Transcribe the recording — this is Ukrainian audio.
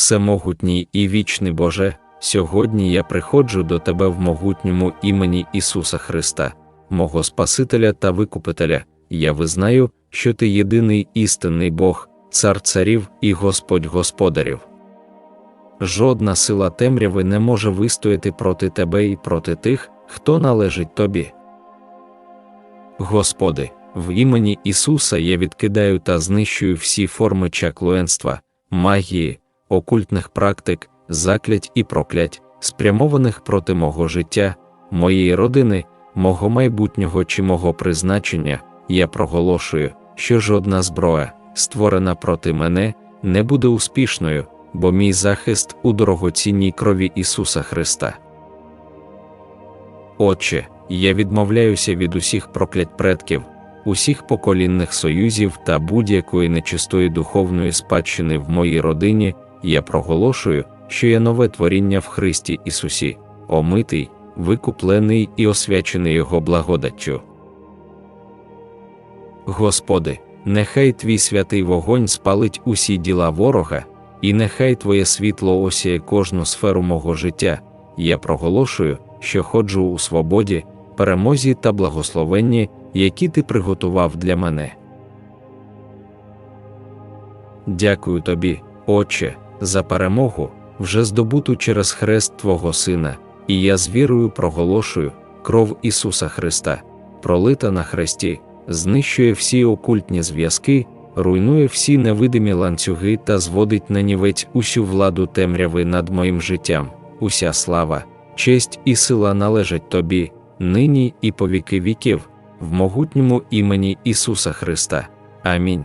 Всемогутній і вічний Боже, сьогодні я приходжу до Тебе в могутньому імені Ісуса Христа, мого Спасителя та Викупителя. Я визнаю, що Ти єдиний істинний Бог, цар царів і Господь господарів. Жодна сила темряви не може вистояти проти Тебе і проти тих, хто належить Тобі. Господи, в імені Ісуса я відкидаю та знищую всі форми чаклуенства, магії, окультних практик, заклять і проклять, спрямованих проти мого життя, моєї родини, мого майбутнього чи мого призначення, я проголошую, що жодна зброя, створена проти мене, не буде успішною, бо мій захист у дорогоцінній крові Ісуса Христа. Отче, я відмовляюся від усіх проклять предків, усіх поколінних союзів та будь-якої нечистої духовної спадщини в моїй родині, я проголошую, що я нове творіння в Христі Ісусі, омитий, викуплений і освячений Його благодаттю. Господи, нехай Твій святий вогонь спалить усі діла ворога, і нехай Твоє світло осяє кожну сферу мого життя. Я проголошую, що ходжу у свободі, перемозі та благословенні, які ти приготував для мене. Дякую тобі, Отче, за перемогу, вже здобуту через хрест Твого Сина, і я з вірою проголошую кров Ісуса Христа, пролита на хресті, знищує всі окультні зв'язки, руйнує всі невидимі ланцюги та зводить на нівець усю владу темряви над моїм життям, уся слава, честь і сила належать тобі, нині і по віки віків, в могутньому імені Ісуса Христа. Амінь.